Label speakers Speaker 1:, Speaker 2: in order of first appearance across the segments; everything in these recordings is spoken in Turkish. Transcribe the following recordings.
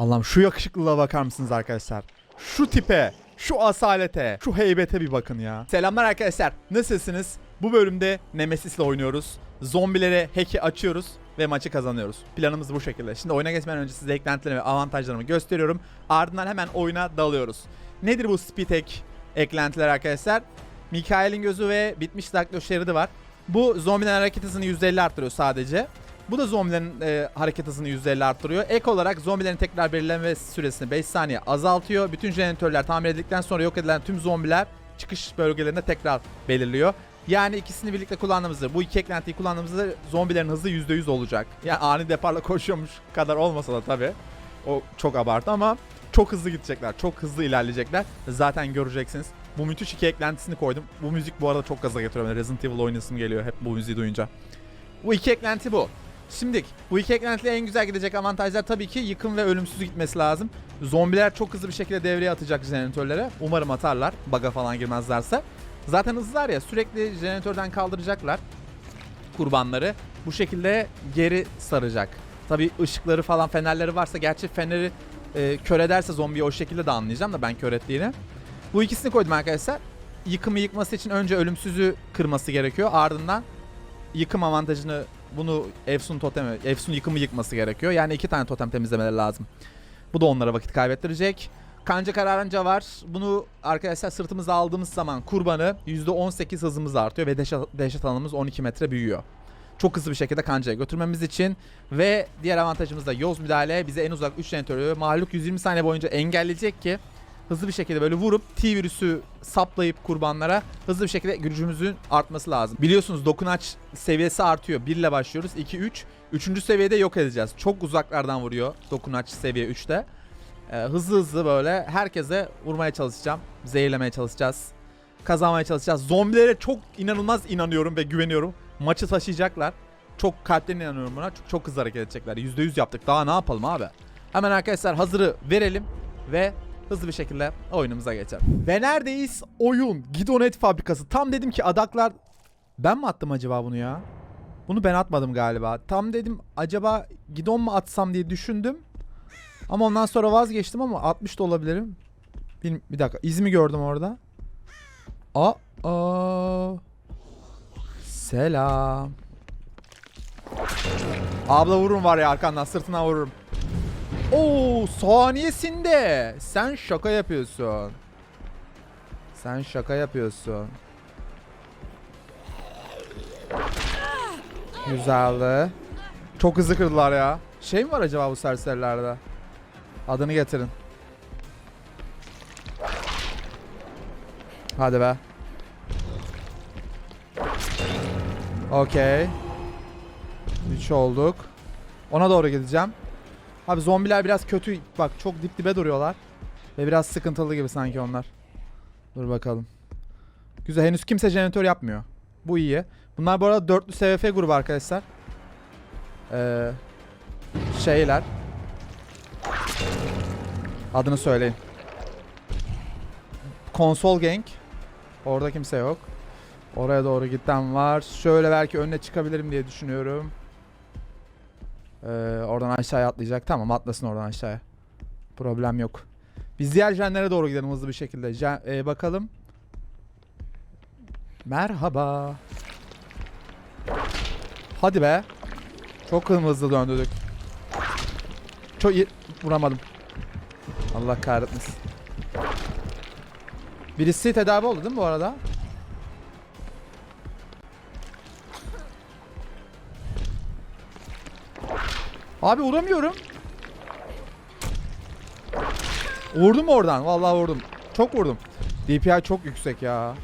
Speaker 1: Allah'ım şu yakışıklılığa bakar mısınız arkadaşlar? Şu tipe, şu asalete, şu heybete bir bakın ya. Selamlar arkadaşlar. Nasılsınız? Bu bölümde Nemesis ile oynuyoruz. Zombilere hack'i açıyoruz ve maçı kazanıyoruz. Planımız bu şekilde. Şimdi oyuna geçmeden önce size eklentilerimi ve avantajlarımı gösteriyorum. Ardından hemen oyuna dalıyoruz. Nedir bu speed hack eklentiler arkadaşlar? Mikael'in gözü ve bitmiş daklo şeridi var. Bu zombilerin hareket hızını %50 arttırıyor sadece. Bu da zombilerin e, hareket hızını %50 arttırıyor. Ek olarak zombilerin tekrar belirlenme süresini 5 saniye azaltıyor. Bütün jeneratörler tamir edildikten sonra yok edilen tüm zombiler çıkış bölgelerinde tekrar belirliyor. Yani ikisini birlikte kullandığımızda, bu iki eklentiyi kullandığımızda zombilerin hızı %100 olacak. Yani ani deparla koşuyormuş kadar olmasa da tabii. O çok abartı ama çok hızlı gidecekler. Çok hızlı ilerleyecekler. Zaten göreceksiniz. Bu müthiş iki eklentisini koydum. Bu müzik bu arada çok gaza getiriyor. Resident Evil oynasım geliyor hep bu müziği duyunca. Bu iki eklenti bu. Şimdi bu iki eklentiyle en güzel gidecek avantajlar tabii ki yıkım ve ölümsüz gitmesi lazım. Zombiler çok hızlı bir şekilde devreye atacak jeneratörlere. Umarım atarlar. Baga falan girmezlerse. Zaten hızlılar ya sürekli jeneratörden kaldıracaklar kurbanları. Bu şekilde geri saracak. Tabii ışıkları falan fenerleri varsa gerçi feneri e, kör ederse zombiyi o şekilde de anlayacağım da ben kör ettiğini. Bu ikisini koydum arkadaşlar. Yıkımı yıkması için önce ölümsüzü kırması gerekiyor. Ardından yıkım avantajını bunu Efsun totemi, Efsun yıkımı yıkması gerekiyor. Yani iki tane totem temizlemeleri lazım. Bu da onlara vakit kaybettirecek. Kanca kararınca var. Bunu arkadaşlar sırtımıza aldığımız zaman kurbanı %18 hızımız artıyor ve dehşet, dehşet alanımız 12 metre büyüyor. Çok hızlı bir şekilde kancaya götürmemiz için ve diğer avantajımız da yoz müdahale bize en uzak 3 jeneratörü mahluk 120 saniye boyunca engelleyecek ki hızlı bir şekilde böyle vurup T virüsü saplayıp kurbanlara hızlı bir şekilde gücümüzün artması lazım. Biliyorsunuz dokunaç seviyesi artıyor. 1 ile başlıyoruz. 2 3. 3. seviyede yok edeceğiz. Çok uzaklardan vuruyor dokunaç seviye 3'te. Ee, hızlı hızlı böyle herkese vurmaya çalışacağım. Zehirlemeye çalışacağız. Kazanmaya çalışacağız. Zombilere çok inanılmaz inanıyorum ve güveniyorum. Maçı taşıyacaklar. Çok kalpten inanıyorum buna. Çok, çok hızlı hareket edecekler. %100 yaptık. Daha ne yapalım abi? Hemen arkadaşlar hazırı verelim ve hızlı bir şekilde oyunumuza geçelim. Ve neredeyiz? Oyun. Gidonet fabrikası. Tam dedim ki adaklar... Ben mi attım acaba bunu ya? Bunu ben atmadım galiba. Tam dedim acaba gidon mu atsam diye düşündüm. Ama ondan sonra vazgeçtim ama 60 da olabilirim. Bir, bir dakika. İzmi gördüm orada. Aa. aa. Selam. Abla vururum var ya arkandan sırtına vururum. Oo saniyesinde. Sen şaka yapıyorsun. Sen şaka yapıyorsun. Güzeldi. Çok hızlı kırdılar ya. Şey mi var acaba bu serserilerde? Adını getirin. Hadi be. Okey. 3 olduk. Ona doğru gideceğim. Abi zombiler biraz kötü. Bak çok dip dibe duruyorlar. Ve biraz sıkıntılı gibi sanki onlar. Dur bakalım. Güzel. Henüz kimse jeneratör yapmıyor. Bu iyi. Bunlar bu arada dörtlü SVF grubu arkadaşlar. Ee, şeyler. Adını söyleyin. Konsol Gang. Orada kimse yok. Oraya doğru giden var. Şöyle belki önüne çıkabilirim diye düşünüyorum. Ee, oradan aşağıya atlayacak. Tamam atlasın oradan aşağıya. Problem yok. Biz diğer jenlere doğru gidelim hızlı bir şekilde. Jen, e, bakalım. Merhaba. Hadi be. Çok hızlı döndürdük. Çok iyi. Vuramadım. Allah kahretmesin. Birisi tedavi oldu değil mi bu arada? Abi vuramıyorum. Vurdum oradan. Vallahi vurdum. Çok vurdum. DPI çok yüksek ya.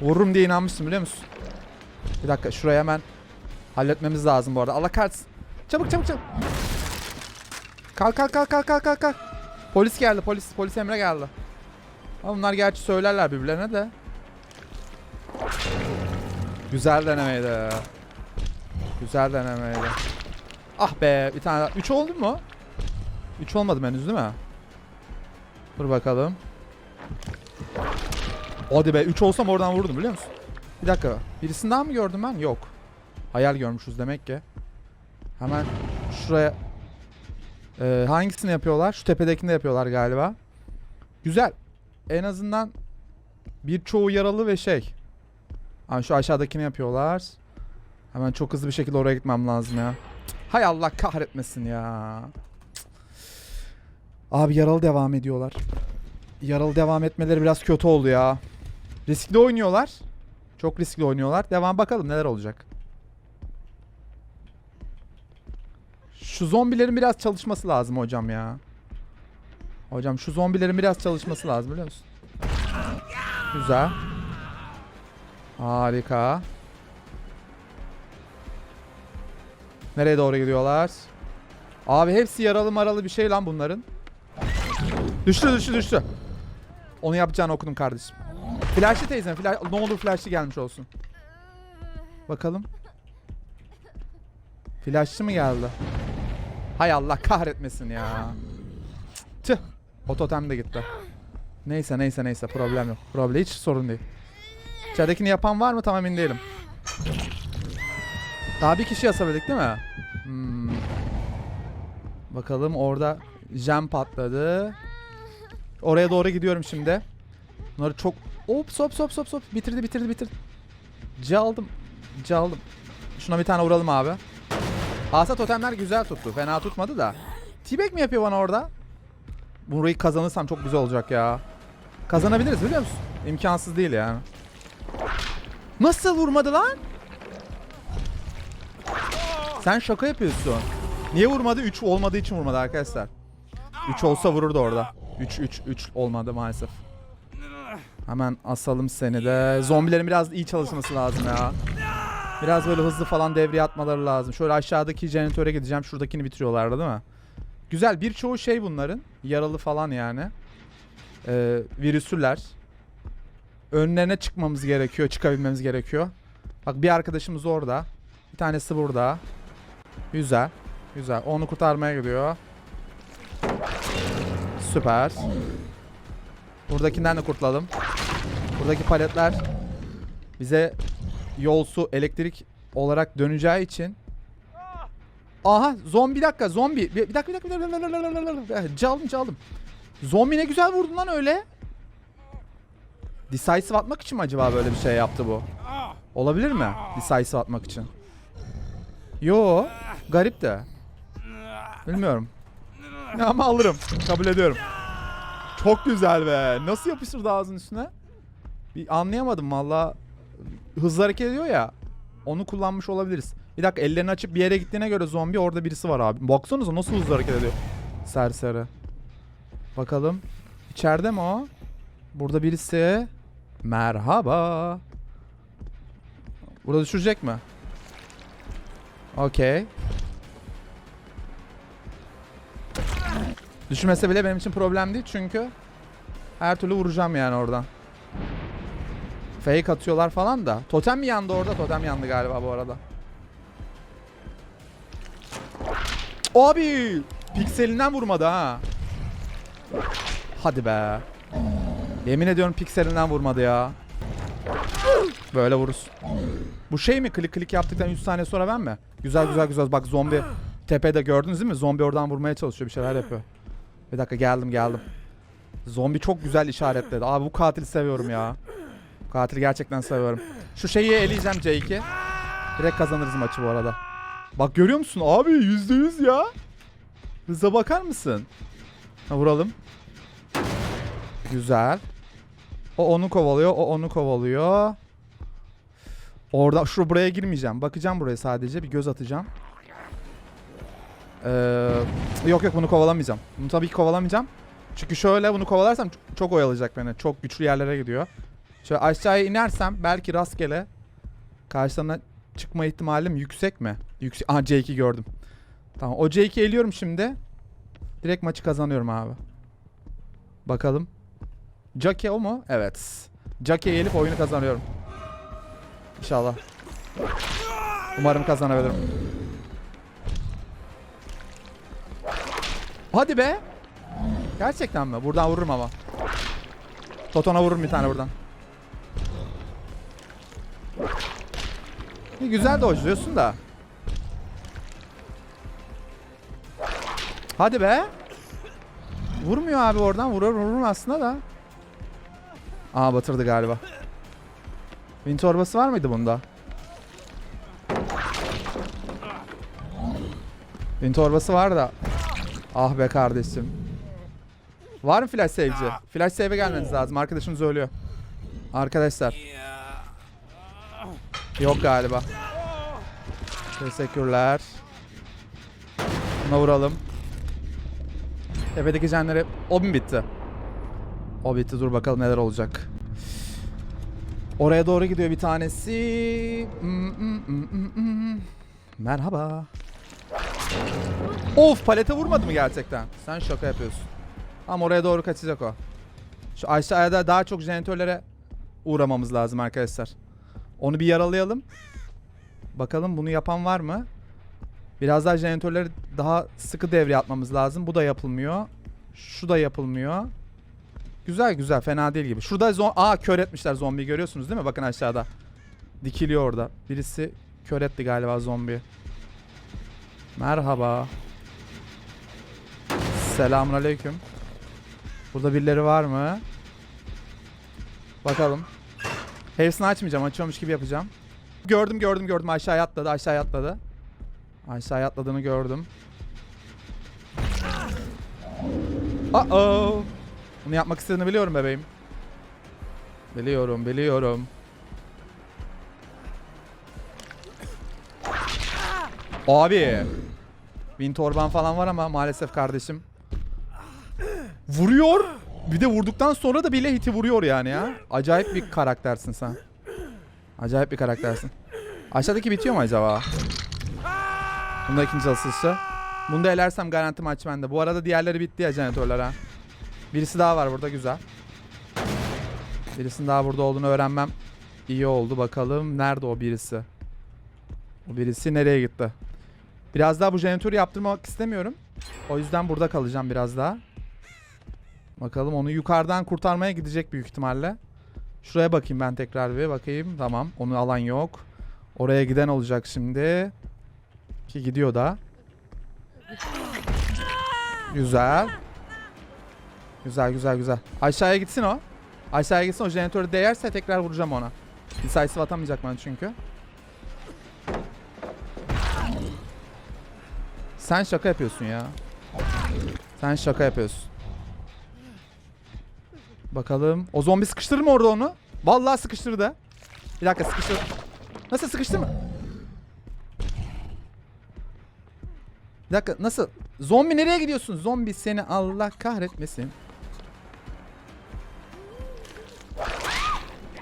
Speaker 1: Vururum diye inanmışsın biliyor musun? Bir dakika şuraya hemen halletmemiz lazım bu arada. Allah kahretsin. Çabuk çabuk çabuk. Kalk kalk kalk kalk kalk kalk kalk. Polis geldi polis. Polis emre geldi. Ama bunlar gerçi söylerler birbirlerine de. Güzel denemeydi. Güzel denemeydi. Ah be bir tane daha. 3 oldu mu? 3 olmadı henüz değil mi? Dur bakalım. Hadi be 3 olsam oradan vurdum biliyor musun? Bir dakika. Birisini daha mı gördüm ben? Yok. Hayal görmüşüz demek ki. Hemen Şuraya. Ee, hangisini yapıyorlar? Şu tepedekini de yapıyorlar galiba. Güzel. En azından birçoğu yaralı ve şey. Ha, şu aşağıdakini yapıyorlar. Hemen çok hızlı bir şekilde oraya gitmem lazım ya. Hay Allah kahretmesin ya. Abi yaralı devam ediyorlar. Yaralı devam etmeleri biraz kötü oldu ya. Riskli oynuyorlar. Çok riskli oynuyorlar. Devam bakalım neler olacak. Şu zombilerin biraz çalışması lazım hocam ya. Hocam şu zombilerin biraz çalışması lazım biliyor musun? Güzel. Harika. Nereye doğru gidiyorlar? Abi hepsi yaralı maralı bir şey lan bunların. Düştü düştü düştü. Onu yapacağını okudum kardeşim. Flash'ı teyzem. Flash, ne olur flash'ı gelmiş olsun. Bakalım. Flash'ı mı geldi? Hay Allah kahretmesin ya. Tüh. O totem de gitti. Neyse neyse neyse problem yok. Problem hiç sorun değil. İçeridekini yapan var mı tam emin değilim. Daha bir kişi yasabildik değil mi? Hmm. Bakalım orada jam patladı. Oraya doğru gidiyorum şimdi. Bunları çok... Hop sop sop sop sop. Bitirdi bitirdi bitirdi. C aldım. C aldım. Şuna bir tane vuralım abi. Asa totemler güzel tuttu. Fena tutmadı da. T-Bag mi yapıyor bana orada? Burayı kazanırsam çok güzel olacak ya. Kazanabiliriz biliyor musun? İmkansız değil yani. Nasıl vurmadı lan? Sen şaka yapıyorsun. Niye vurmadı? 3 olmadığı için vurmadı arkadaşlar. 3 olsa vururdu orada. 3 3 3 olmadı maalesef. Hemen asalım seni de. Zombilerin biraz iyi çalışması lazım ya. Biraz böyle hızlı falan devreye atmaları lazım. Şöyle aşağıdaki jeneratöre gideceğim. Şuradakini bitiriyorlardı değil mi? Güzel. Birçoğu şey bunların. Yaralı falan yani. Ee, virüsüler. Önlerine çıkmamız gerekiyor. Çıkabilmemiz gerekiyor. Bak bir arkadaşımız orada. Bir tanesi burada. Güzel. Güzel. Onu kurtarmaya gidiyor. Süper. Buradakinden de kurtulalım. Buradaki paletler bize yol su elektrik olarak döneceği için Aha zombi bir dakika zombi bir, bir dakika bir dakika bir dakika, çaldım çaldım Zombi ne güzel vurdun lan öyle Decisive atmak için mi acaba böyle bir şey yaptı bu Olabilir mi Decisive atmak için Yo garip de Bilmiyorum Ama alırım kabul ediyorum Çok güzel be nasıl yapıştırdı ağzının üstüne Bir anlayamadım valla hızlı hareket ediyor ya. Onu kullanmış olabiliriz. Bir dakika ellerini açıp bir yere gittiğine göre zombi orada birisi var abi. Baksanıza nasıl hızlı hareket ediyor. Serseri. Bakalım. İçeride mi o? Burada birisi. Merhaba. Burada düşürecek mi? Okey. Düşmese bile benim için problem değil çünkü her türlü vuracağım yani oradan. Fake atıyorlar falan da. Totem mi yandı orada? Totem yandı galiba bu arada. Abi! Pikselinden vurmadı ha. Hadi be. Yemin ediyorum pikselinden vurmadı ya. Böyle vururuz. Bu şey mi? Klik klik yaptıktan 100 saniye sonra ben mi? Güzel güzel güzel. Bak zombi tepede gördünüz değil mi? Zombi oradan vurmaya çalışıyor. Bir şeyler yapıyor. Bir dakika geldim geldim. Zombi çok güzel işaretledi. Abi bu katili seviyorum ya. Katili gerçekten seviyorum. Şu şeyi eleyeceğim C2. Direkt kazanırız maçı bu arada. Bak görüyor musun abi %100 ya. Hıza bakar mısın? Ha, vuralım. Güzel. O onu kovalıyor, o onu kovalıyor. Orada şu buraya girmeyeceğim. Bakacağım buraya sadece bir göz atacağım. Ee, yok yok bunu kovalamayacağım. Bunu tabii ki kovalamayacağım. Çünkü şöyle bunu kovalarsam çok, oyalayacak beni. Çok güçlü yerlere gidiyor. Şöyle aşağıya inersem belki rastgele karşılarına çıkma ihtimalim yüksek mi? Yüksek. Aha C2 gördüm. Tamam o C2 eliyorum şimdi. Direkt maçı kazanıyorum abi. Bakalım. Jackie o mu? Evet. Jackie'yi elip oyunu kazanıyorum. İnşallah. Umarım kazanabilirim. Hadi be. Gerçekten mi? Buradan vururum ama. Toton'a vururum bir tane buradan. İyi, güzel dojluyorsun da. Hadi be. Vurmuyor abi oradan. Vurur vurur aslında da. Aa batırdı galiba. Bin torbası var mıydı bunda? Bin torbası var da. Ah be kardeşim. Var mı flash save'ci? Flash save'e gelmeniz lazım. Arkadaşımız ölüyor. Arkadaşlar. Yok galiba. Teşekkürler. Buna vuralım. Tepedeki jenlere... O bin bitti. O bitti. Dur bakalım neler olacak. Oraya doğru gidiyor bir tanesi. Mm, mm, mm, mm, mm. Merhaba. Of palete vurmadı mı gerçekten? Sen şaka yapıyorsun. Ama oraya doğru kaçacak o. Şu aşağıda daha çok jeneratörlere uğramamız lazım arkadaşlar. Onu bir yaralayalım. Bakalım bunu yapan var mı? Biraz daha jeneratörleri daha sıkı devreye atmamız lazım. Bu da yapılmıyor. Şu da yapılmıyor. Güzel güzel fena değil gibi. Şurada zon Aa kör etmişler zombiyi görüyorsunuz değil mi? Bakın aşağıda. Dikiliyor orada. Birisi kör etti galiba zombi. Merhaba. Selamünaleyküm. Burada birileri var mı? Bakalım. Hepsini açmayacağım. Açıyormuş gibi yapacağım. Gördüm gördüm gördüm. Aşağıya atladı. Aşağıya atladı. Aşağıya atladığını gördüm. Uh oh. Bunu yapmak istediğini biliyorum bebeğim. Biliyorum, biliyorum. Abi. Bin torban falan var ama maalesef kardeşim. Vuruyor. Bir de vurduktan sonra da bile hiti vuruyor yani ya. Acayip bir karaktersin sen. Acayip bir karaktersin. Aşağıdaki bitiyor mu acaba? Bunda ikinci asılışı. Bunu da elersem garanti maç bende. Bu arada diğerleri bitti ya jeneratörler ha. Birisi daha var burada güzel. Birisinin daha burada olduğunu öğrenmem iyi oldu. Bakalım nerede o birisi? O birisi nereye gitti? Biraz daha bu jeneratörü yaptırmak istemiyorum. O yüzden burada kalacağım biraz daha. Bakalım onu yukarıdan kurtarmaya gidecek büyük ihtimalle. Şuraya bakayım ben tekrar bir bakayım. Tamam onu alan yok. Oraya giden olacak şimdi. Ki gidiyor da. Güzel. Güzel güzel güzel. Aşağıya gitsin o. Aşağıya gitsin o jeneratörü değerse tekrar vuracağım ona. Decisive atamayacak bana çünkü. Sen şaka yapıyorsun ya. Sen şaka yapıyorsun. Bakalım. O zombi sıkıştırır mı orada onu? Vallahi sıkıştırdı. Bir dakika sıkıştır. Nasıl sıkıştı mı? Bir dakika nasıl? Zombi nereye gidiyorsun? Zombi seni Allah kahretmesin.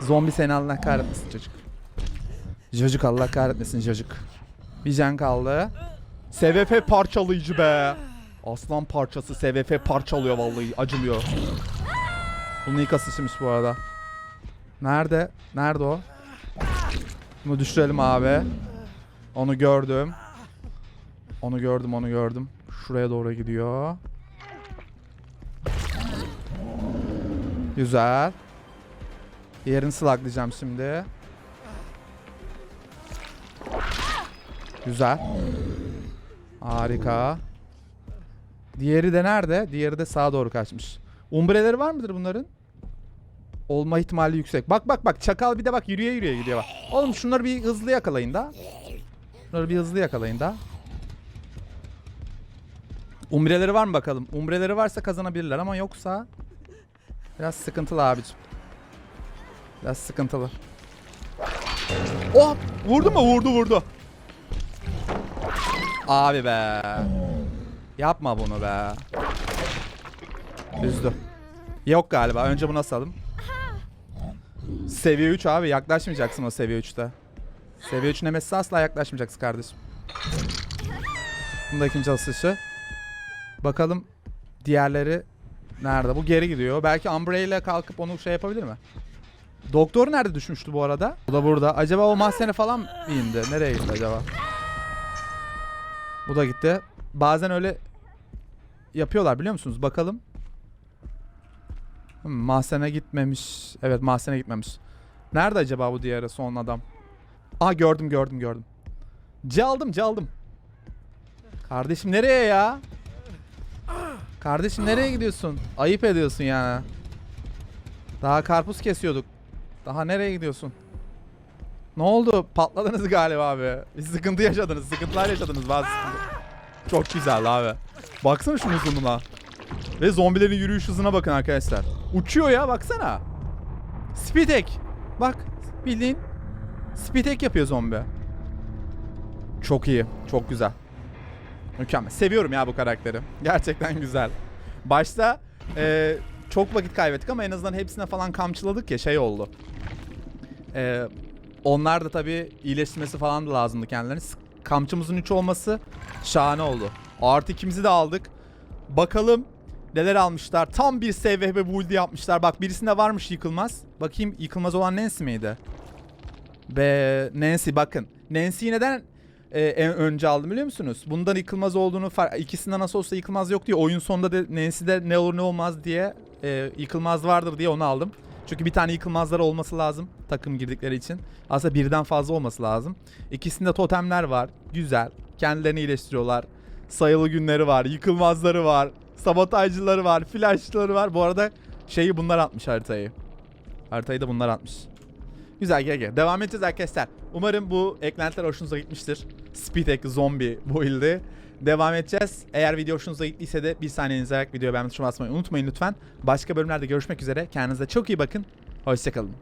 Speaker 1: Zombi seni Allah kahretmesin çocuk. Çocuk Allah kahretmesin çocuk. Bir can kaldı. SVF parçalayıcı be. Aslan parçası SVF parçalıyor vallahi acımıyor. Bunun ilk asışıymış bu arada. Nerede? Nerede o? Bunu düşürelim abi. Onu gördüm. Onu gördüm, onu gördüm. Şuraya doğru gidiyor. Güzel. Diğerini sluglayacağım şimdi. Güzel. Harika. Diğeri de nerede? Diğeri de sağa doğru kaçmış. Umbreleri var mıdır bunların? Olma ihtimali yüksek. Bak bak bak çakal bir de bak yürüye yürüye gidiyor bak. Oğlum şunları bir hızlı yakalayın da. Şunları bir hızlı yakalayın da. Umbreleri var mı bakalım? Umbreleri varsa kazanabilirler ama yoksa biraz sıkıntılı abicim. Biraz sıkıntılı. Oh! Vurdu mu? Vurdu vurdu. Abi be. Yapma bunu be. Üzdü. Yok galiba. Önce bunu asalım. Seviye 3 abi. Yaklaşmayacaksın o seviye 3'te. Seviye 3 nemesi asla yaklaşmayacaksın kardeşim. Bunda ikinci asışı. Bakalım diğerleri nerede? Bu geri gidiyor. Belki Umbrella kalkıp onu şey yapabilir mi? Doktor nerede düşmüştü bu arada? O da burada. Acaba o mahzene falan mı indi? Nereye gitti acaba? Bu da gitti. Bazen öyle yapıyorlar biliyor musunuz? Bakalım. Hmm, mahzene gitmemiş. Evet mahzene gitmemiş. Nerede acaba bu diğeri son adam? Aa gördüm gördüm gördüm. C aldım C aldım. Kardeşim nereye ya? Kardeşim nereye gidiyorsun? Ayıp ediyorsun ya. Daha karpuz kesiyorduk. Daha nereye gidiyorsun? Ne oldu? Patladınız galiba abi. Bir sıkıntı yaşadınız. Sıkıntılar yaşadınız bazı sıkıntı. Çok güzel abi. Baksana şunun zoom'una. Ve zombilerin yürüyüş hızına bakın arkadaşlar. Uçuyor ya baksana. Hack. Bak bildiğin hack yapıyor zombi. Çok iyi. Çok güzel. Mükemmel. Seviyorum ya bu karakteri. Gerçekten güzel. Başta e, çok vakit kaybettik ama en azından hepsine falan kamçıladık ya şey oldu. E, onlar da tabii iyileştirmesi falan da lazımdı kendilerine. Kamçımızın 3 olması şahane oldu. Artı ikimizi de aldık. Bakalım neler almışlar. Tam bir SVB build yapmışlar. Bak birisinde varmış yıkılmaz. Bakayım yıkılmaz olan Nancy miydi? Be Nancy bakın. Nancy'yi neden e, en önce aldım biliyor musunuz? Bundan yıkılmaz olduğunu ikisinden nasıl olsa yıkılmaz yok diye oyun sonunda da Nancy'de ne olur ne olmaz diye e, yıkılmaz vardır diye onu aldım. Çünkü bir tane yıkılmazları olması lazım takım girdikleri için. Aslında birden fazla olması lazım. İkisinde totemler var. Güzel. Kendilerini iyileştiriyorlar. Sayılı günleri var. Yıkılmazları var. Sabotajcıları var. Flashçıları var. Bu arada şeyi bunlar atmış haritayı. Haritayı da bunlar atmış. Güzel gel. Devam edeceğiz arkadaşlar. Umarım bu eklentiler hoşunuza gitmiştir. Speedhack zombi build'i. Devam edeceğiz. Eğer video hoşunuza gittiyse de bir saniyenizi ayarak videoya beğenme tuşuna unutmayın lütfen. Başka bölümlerde görüşmek üzere. Kendinize çok iyi bakın. Hoşçakalın.